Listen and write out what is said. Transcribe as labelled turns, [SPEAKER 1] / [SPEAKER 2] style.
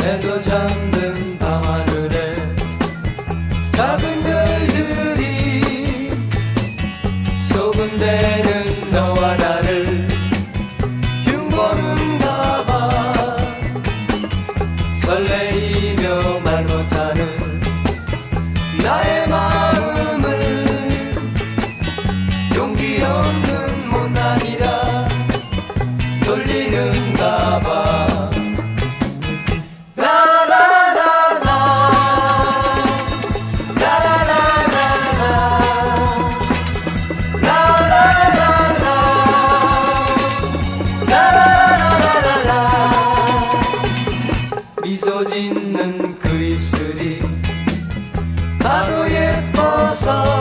[SPEAKER 1] 내도 잠든 밤하늘에 작은 별들이 소근대는 너와 나를 흉보는가 봐. 설레이며 말 못하는 나의 마음을 용기 없는 못난이라 돌리는가 봐. 짓는 그 입술이 나도 예뻐서